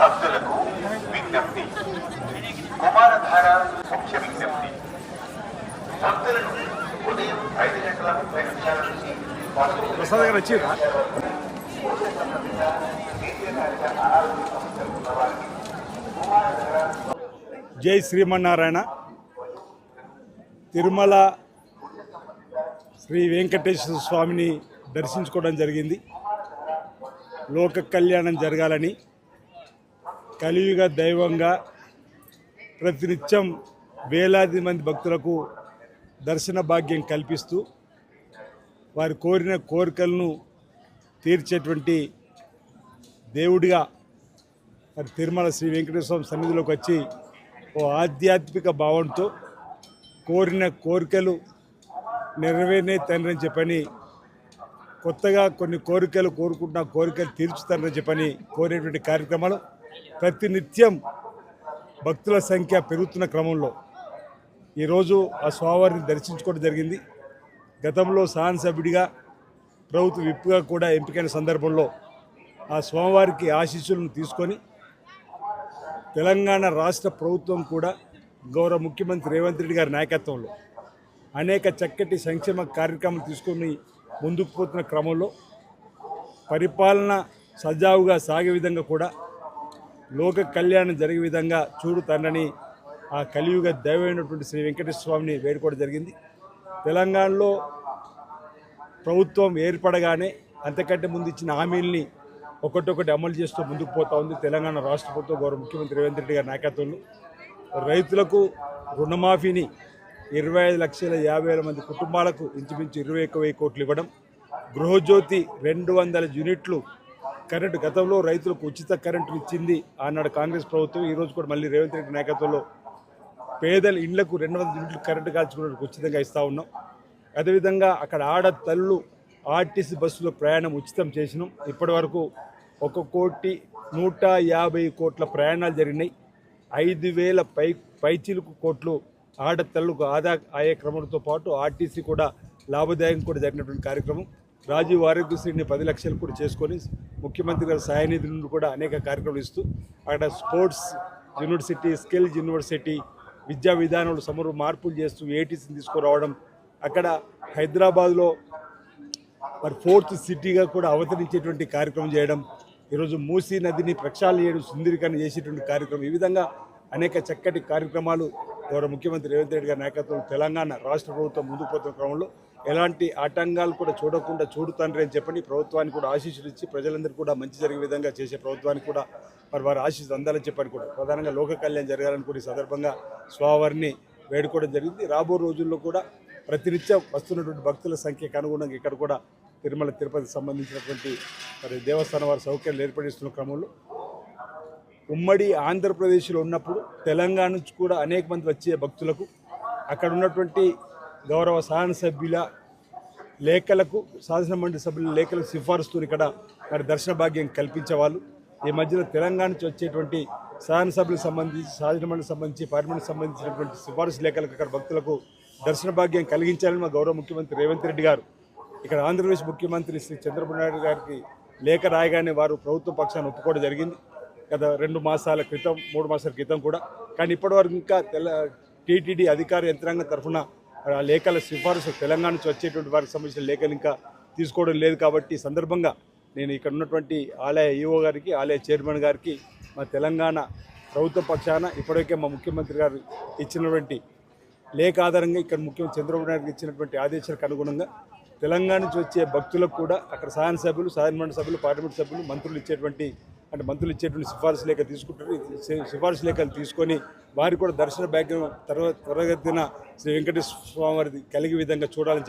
భక్తులకు విజ్ఞప్తి. కుమారధార ముఖ్య విజ్ఞప్తి. భక్తులకు ఉదయం ఐదు గంటల ముప్పై నిమిషాల నుంచి ప్రసాద్ గారు వచ్చిరా? జై శ్రీమన్నారాయణ. తిరుమల శ్రీ వెంకటేశ్వర స్వామిని దర్శించుకోవడం జరిగింది. లోక కళ్యాణం జరగాలని కలియుగ దైవంగా ప్రతినిత్యం వేలాది మంది భక్తులకు దర్శన భాగ్యం కల్పిస్తూ వారు కోరిన కోరికలను తీర్చేటువంటి దేవుడిగా మరి తిరుమల శ్రీ వెంకటేశ్వర సన్నిధిలోకి వచ్చి ఓ ఆధ్యాత్మిక భావంతో కోరిన కోరికలు నెరవేరే తండ్రి అని చెప్పని కొత్తగా కొన్ని కోరికలు కోరుకుంటున్న కోరికలు తీర్చుతారని చెప్పని కోరేటువంటి కార్యక్రమాలు ప్రతినిత్యం భక్తుల సంఖ్య పెరుగుతున్న క్రమంలో ఈరోజు ఆ స్వామివారిని దర్శించుకోవడం జరిగింది. గతంలో సభ్యుడిగా ప్రభుత్వ విప్పుగా కూడా ఎంపికైన సందర్భంలో ఆ స్వామివారికి ఆశీస్సులను తీసుకొని తెలంగాణ రాష్ట్ర ప్రభుత్వం కూడా గౌరవ ముఖ్యమంత్రి రేవంత్ రెడ్డి గారి నాయకత్వంలో అనేక చక్కటి సంక్షేమ కార్యక్రమాలు తీసుకొని ముందుకు పోతున్న క్రమంలో పరిపాలన సజావుగా సాగే విధంగా కూడా లోక కళ్యాణం జరిగే విధంగా చూడు తండ్రని ఆ కలియుగ దైవమైనటువంటి శ్రీ వెంకటేశ్వర స్వామిని వేడుకోవడం జరిగింది. తెలంగాణలో ప్రభుత్వం ఏర్పడగానే అంతకంటే ముందు ఇచ్చిన హామీల్ని ఒకటొకటి అమలు చేస్తూ ముందుకు పోతా ఉంది. తెలంగాణ రాష్ట్ర ప్రభుత్వం గౌరవ ముఖ్యమంత్రి రేవంత్ రెడ్డి గారి నాయకత్వంలో. రైతులకు రుణమాఫీని ఇరవై ఐదు లక్షల యాభై వేల మంది కుటుంబాలకు ఇంచుమించు ఇరవై ఒక్క వెయ్యి కోట్లు ఇవ్వడం. గృహజ్యోతి రెండు వందల యూనిట్లు కరెంటు గతంలో రైతులకు ఉచిత కరెంటు ఇచ్చింది ఆనాడు కాంగ్రెస్ ప్రభుత్వం. ఈరోజు కూడా మళ్ళీ రేవంత్ రెడ్డి నాయకత్వంలో పేదల ఇళ్ళకు రెండు వందల యూనిట్లు కరెంటు కాల్చుకోవడానికి ఉచితంగా ఇస్తూ ఉన్నాం. అదేవిధంగా అక్కడ ఆడ తల్లు ఆర్టీసీ బస్సులో ప్రయాణం ఉచితం చేసినాం. ఇప్పటి వరకు ఒక కోటి నూట యాభై కోట్ల ప్రయాణాలు జరిగినాయి. ఐదు వేల పై పైచిలుకు కోట్లు ఆడతల్లుకు ఆదా ఆయే క్రమంతో పాటు ఆర్టీసీ కూడా లాభదాయకం కూడా జరిగినటువంటి కార్యక్రమం. రాజీవ్ ఆరోగ్యశ్రీని పది లక్షలు కూడా చేసుకొని ముఖ్యమంత్రి గారి సహాయనిధి నుండి కూడా అనేక కార్యక్రమాలు ఇస్తూ అక్కడ స్పోర్ట్స్ యూనివర్సిటీ స్కిల్స్ యూనివర్సిటీ విద్యా విధానంలో సమరు మార్పులు చేస్తూ ఏటీసీని తీసుకురావడం అక్కడ హైదరాబాద్లో మరి ఫోర్త్ సిటీగా కూడా అవతరించేటువంటి కార్యక్రమం చేయడం ఈరోజు మూసీ నదిని ప్రక్షాళన చేయడం సుందరీకరణ చేసేటువంటి కార్యక్రమం ఈ విధంగా అనేక చక్కటి కార్యక్రమాలు గౌరవ ముఖ్యమంత్రి రేవంత్ రెడ్డి గారి నాయకత్వం తెలంగాణ రాష్ట్ర ప్రభుత్వం ముందుకు పోతున్న క్రమంలో ఎలాంటి ఆటంకాలు కూడా చూడకుండా చూడుతండ్రి అని చెప్పని ప్రభుత్వానికి కూడా ఆశీస్సులు ఇచ్చి ప్రజలందరూ కూడా మంచి జరిగే విధంగా చేసే ప్రభుత్వానికి కూడా మరి వారి ఆశీస్సు అందాలని చెప్పని కూడా ప్రధానంగా లోక కళ్యాణం జరగాలని కూడా ఈ సందర్భంగా స్వావారిని వేడుకోవడం జరిగింది. రాబో రోజుల్లో కూడా ప్రతినిత్యం వస్తున్నటువంటి భక్తుల సంఖ్యకు అనుగుణంగా ఇక్కడ కూడా తిరుమల తిరుపతికి సంబంధించినటువంటి మరి దేవస్థానం వారి సౌకర్యాలు ఏర్పడిస్తున్న క్రమంలో ఉమ్మడి ఆంధ్రప్రదేశ్లో ఉన్నప్పుడు తెలంగాణ నుంచి కూడా అనేక మంది వచ్చే భక్తులకు అక్కడ ఉన్నటువంటి గౌరవ సహన సభ్యుల లేఖలకు శాసన మండలి సభ్యుల లేఖలకు సిఫార్సుతో ఇక్కడ మరి దర్శన భాగ్యం కల్పించేవాళ్ళు ఈ మధ్యలో తెలంగాణ నుంచి వచ్చేటువంటి సహన సభ్యులకు సంబంధించి శాసన సంబంధించి పార్లమెంట్ సంబంధించినటువంటి సిఫార్సు లేఖలకు అక్కడ భక్తులకు దర్శన భాగ్యం కలిగించాలని మా గౌరవ ముఖ్యమంత్రి రేవంత్ రెడ్డి గారు ఇక్కడ ఆంధ్రప్రదేశ్ ముఖ్యమంత్రి శ్రీ చంద్రబాబు నాయుడు గారికి లేఖ రాయగానే వారు ప్రభుత్వ పక్షాన్ని ఒప్పుకోవడం జరిగింది. గత రెండు మాసాల క్రితం మూడు మాసాల క్రితం కూడా. కానీ ఇప్పటివరకు ఇంకా తెల టీటీడీ అధికార యంత్రాంగం తరఫున లేఖల సిఫారసు తెలంగాణ నుంచి వచ్చేటువంటి వారికి సంబంధించిన లేఖలు ఇంకా తీసుకోవడం లేదు కాబట్టి సందర్భంగా నేను ఇక్కడ ఉన్నటువంటి ఆలయ ఈఓ గారికి ఆలయ చైర్మన్ గారికి మా తెలంగాణ ప్రభుత్వ పక్షాన ఇప్పటికే మా ముఖ్యమంత్రి గారు ఇచ్చినటువంటి లేఖ ఆధారంగా ఇక్కడ ముఖ్యమంత్రి చంద్రబాబు నాయుడు ఇచ్చినటువంటి ఆదేశాలకు అనుగుణంగా తెలంగాణ నుంచి వచ్చే భక్తులకు కూడా అక్కడ శాసన సభ్యులు శాసనమండలి సభ్యులు పార్లమెంట్ సభ్యులు మంత్రులు ఇచ్చేటువంటి అంటే మంత్రులు ఇచ్చేటువంటి సిఫార్సు లేఖ తీసుకుంటారు. సిఫార్సు లేఖలు తీసుకొని వారికి కూడా దర్శన భాగ్యం త్వర త్వరగతిన శ్రీ వెంకటేశ్వర స్వామి వారిది కలిగే విధంగా చూడాలని చెప్పి